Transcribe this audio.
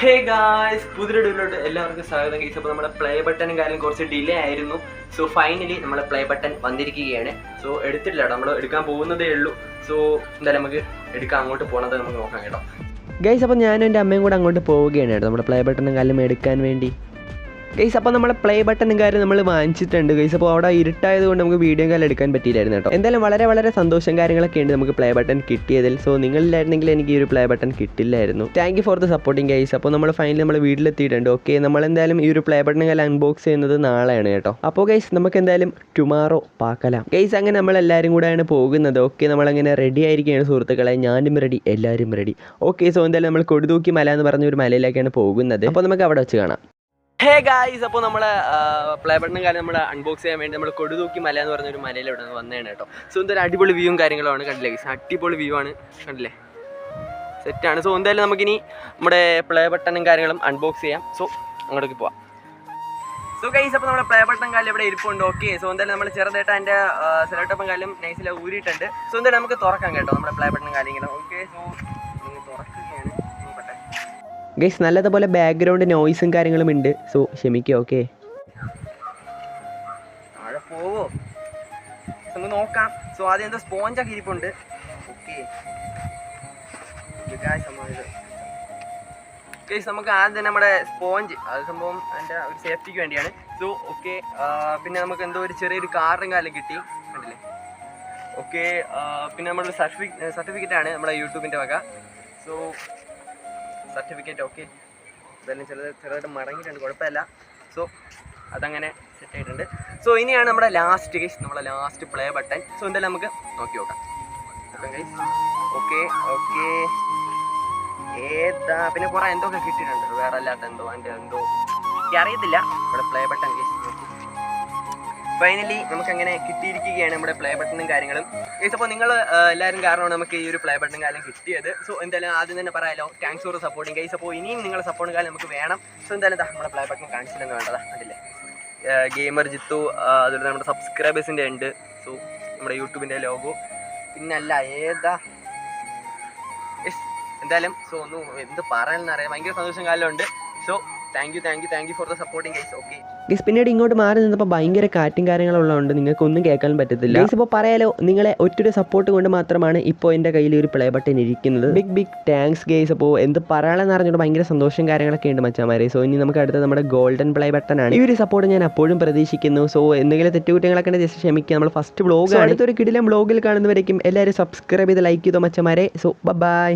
Hey guys പുതിയ വീഡിയോയിലോട്ട് എല്ലാവർക്കും സ്വാഗതം. ഗൈസ് അപ്പോൾ നമ്മുടെ പ്ലേ ബട്ടനും കാര്യം കുറച്ച് ഡിലേ ആയിരുന്നു. സോ ഫൈനലി നമ്മുടെ പ്ലേ ബട്ടൺ വന്നിരിക്കുകയാണ്. സോ എടുത്തിട്ടില്ല നമ്മൾ എടുക്കാൻ പോകുന്നതേ ഉള്ളൂ. സോ എന്തായാലും നമുക്ക് എടുക്കാൻ അങ്ങോട്ട് പോകണത് നമുക്ക് നോക്കാം കേട്ടോ. ഗൈസ് അപ്പോൾ ഞാനും എന്റെ അമ്മയും കൂടെ അങ്ങോട്ട് പോവുകയാണ് കേട്ടോ. നമ്മുടെ പ്ലേ ബട്ടനും കാര്യം എടുക്കാൻ വേണ്ടി. ഗൈസ് അപ്പോൾ നമ്മളെ പ്ലേ ബട്ടണും കാര്യം നമ്മൾ വാങ്ങിച്ചിട്ടുണ്ട്. ഗൈസ് അപ്പോൾ അവിടെ ഇരുട്ടായത് കൊണ്ട് നമുക്ക് വീഡിയോ കാലം എടുക്കാൻ പറ്റിയില്ലായിരുന്നു കേട്ടോ. എന്തായാലും വളരെ വളരെ സന്തോഷം കാര്യങ്ങളൊക്കെ ഉണ്ട് നമുക്ക് പ്ലേ ബട്ടൺ കിട്ടിയതിൽ. സോ നിങ്ങളില്ലായിരുന്നെങ്കിൽ എനിക്ക് ഈ ഒരു play button കിട്ടില്ലായിരുന്നു. Thank you for the supporting guys അപ്പോൾ നമ്മൾ ഫൈനലി നമ്മൾ വീട്ടിലെത്തിയിട്ടുണ്ട്. ഓക്കെ നമ്മൾ എന്തായാലും ഈ ഒരു പ്ലേ ബട്ടൺ കാലം അൺബോക്സ് ചെയ്യുന്നത് നാളെയാണ് കേട്ടോ. അപ്പോൾ ഗൈസ് നമുക്ക് എന്തായാലും ടുമാറോ പാക്കലാം. ഗൈസ് അങ്ങനെ നമ്മൾ എല്ലാവരും കൂടെയാണ് പോകുന്നത്. ഓക്കെ നമ്മളങ്ങനെ റെഡി ആയിരിക്കുകയാണ് സുഹൃത്തുക്കളെ. ഞാനും റെഡി എല്ലാവരും റെഡി ഓക്കെ സോ എന്തായാലും നമ്മൾ കൊടുതൂക്കി മല എന്ന് പറഞ്ഞ ഒരു മലയിലേക്കാണ് പോകുന്നത്. അപ്പോൾ നമുക്ക് അവിടെ വെച്ച് കാണാം. ഹേ ഗായ്സ് അപ്പോൾ നമ്മൾ പ്ലേ ബട്ടണും കാര്യം നമ്മൾ അൺബോക്സ് ചെയ്യാൻ വേണ്ടി നമ്മൾ കൊടുതൂക്കി മല എന്ന് പറഞ്ഞൊരു മലയിൽ ഇവിടെ നിന്ന് വന്നതാണ് കേട്ടോ. സോ എന്തായാലും അടിപൊളി വ്യൂവും കാര്യങ്ങളുമാണ് കണ്ടില്ലേ ഗൈസ് അടിപൊളി വ്യൂ ആണ് കണ്ടില്ലേ? സെറ്റാണ് സോ എന്തായാലും നമുക്കിനി നമ്മുടെ പ്ലേ ബട്ടണും കാര്യങ്ങളും അൺബോക്സ് ചെയ്യാം. സോ അങ്ങോട്ടേക്ക് പോവാം. സോ ഗൈസ് അപ്പോൾ നമ്മുടെ പ്ലേ ബട്ടൺ കാലം ഇവിടെ ഇരിപ്പുണ്ട്. ഓക്കെ സോ എന്തായാലും നമ്മൾ ചെറുതായിട്ട് അതിന്റെ സെലക്ടപ്പും കാലം നൈസിൽ ഊരിയിട്ടുണ്ട്. സോ എന്തായാലും നമുക്ക് തുറക്കാം കേട്ടോ നമ്മുടെ പ്ലേ ബട്ടൺ കാര്യങ്ങളും. ഓക്കെ സോ ഗൈസ് നല്ലതുപോലെ ബാക്ക്ഗ്രൗണ്ട് നോയിസും കാര്യങ്ങളും ഉണ്ട്. സോ ക്ഷമിക്കുക ഓക്കെ പോവോ? നമുക്ക് നോക്കാം. സോ ആദ്യം എന്തോ നമുക്ക് ആദ്യം നമ്മുടെ സ്പോഞ്ച് അത് സംഭവം അതിന്റെ ഒരു സേഫ്റ്റിക്ക് വേണ്ടിയാണ്. സോ ഓക്കെ പിന്നെ നമുക്ക് എന്തോ ഒരു ചെറിയൊരു കാറും കാലം കിട്ടി. കണ്ടില്ലേ? ഓക്കെ പിന്നെ നമ്മുടെ സർട്ടിഫിക്കറ്റ് സർട്ടിഫിക്കറ്റാണ് നമ്മുടെ യൂട്യൂബിന്റെ വക. സോ സർട്ടിഫിക്കറ്റ് ഓക്കെ ഇതെല്ലാം ചെറുത് ചെറുതായിട്ട് മടങ്ങിയിട്ടുണ്ട് കുഴപ്പമില്ല. സോ അതങ്ങനെ സെറ്റ് ആയിട്ടുണ്ട്. സോ ഇനിയാണ് നമ്മുടെ ലാസ്റ്റ് കേസ് നമ്മുടെ ലാസ്റ്റ് പ്ലേ ബട്ടൺ സോ എന്തായാലും നമുക്ക് നോക്കി നോക്കാം. ഓക്കെ ഓക്കെ ഏതാ പിന്നെ കുറെ എന്തൊക്കെ കിട്ടിയിട്ടുണ്ട്. വേറെ അല്ലാത്ത എന്തോ അതിന്റെ എന്തോ. എനിക്ക് അറിയത്തില്ല ഇവിടെ പ്ലേ ബട്ടൺ കേസ് ഫൈനലി നമുക്ക് അങ്ങനെ കിട്ടിയിരിക്കുകയാണ് നമ്മുടെ പ്ലേ ബട്ടണും കാര്യങ്ങളും. അപ്പോൾ നിങ്ങൾ എല്ലാവരും കാരണമാണ് നമുക്ക് ഈ ഒരു പ്ലേ ബട്ടൺ കാര്യം കിട്ടിയത്. സോ എന്തായാലും ആദ്യം തന്നെ പറയാലോ താങ്ക്സ് ഫോർ സപ്പോർട്ടിങ് ഗൈസ് അപ്പോൾ ഇനിയും നിങ്ങളുടെ സപ്പോർട്ട് കാലം നമുക്ക് വേണം. സോ എന്തായാലും നമ്മുടെ പ്ലേ ബട്ടൺ കാണിച്ചില്ലെന്ന് വേണ്ടതാ കണ്ടില്ലേ? ഗെയിമർ ജിത്തു അതുപോലെ നമ്മുടെ സബ്സ്ക്രൈബേഴ്സിന്റെ ഉണ്ട്. സോ നമ്മുടെ യൂട്യൂബിന്റെ ലോഗോ. പിന്നല്ല ഏതാ? എന്തായാലും സോ ഒന്ന് എന്ത് പറയാനെന്ന് അറിയാം. ഭയങ്കര സന്തോഷം കാലമുണ്ട് so thank you thank you thank you for the supporting guys okay guys പിന്നീട് ഇങ്ങോട്ട് മാറി നിന്നപ്പോൾ ഭയങ്കര കാറ്റും കാര്യങ്ങളും ഉള്ളതുകൊണ്ട് നിങ്ങൾക്ക് ഒന്നും കേൾക്കാൻ പറ്റത്തില്ല. ഗൈസ് ഇപ്പോൾ പറയാലോ നിങ്ങളെ ഒറ്റൊരു സപ്പോർട്ട് കൊണ്ട് മാത്രമാണ് ഇപ്പോൾ എന്റെ കയ്യിൽ ഒരു പ്ലേ ബട്ടൺ ഇരിക്കുന്നത്. ബിഗ് ബിഗ് താങ്ക്സ് ഗൈസ് അപ്പോൾ എന്ത് പറയാനെന്ന് അറിഞ്ഞിട്ട് ഭയങ്കര സന്തോഷം കാര്യങ്ങളൊക്കെ ഉണ്ട് മച്ചാമാരെ. സോ ഇനി നമുക്ക് അടുത്ത നമ്മുടെ ഗോൾഡൻ പ്ലേ ബട്ടൺ ആണ്. ഈ ഒരു സപ്പോർട്ട് ഞാൻ അപ്പോഴും പ്രതീക്ഷിക്കുന്നു. സോ എന്തെങ്കിലും തെറ്റുകുറ്റങ്ങളൊക്കെ ഉണ്ടെങ്കിൽ ജസ്റ്റ് ക്ഷമിക്കുക. നമ്മൾ ഫസ്റ്റ് ബ്ലോഗ് അടുത്തൊരു കിടിലം ബ്ലോഗിൽ കാണുന്നവരേക്കും എല്ലാവരും സബ്സ്ക്രൈബ് ചെയ്ത് ലൈക്ക് ചെയ്തോ മച്ചമാരെ. So by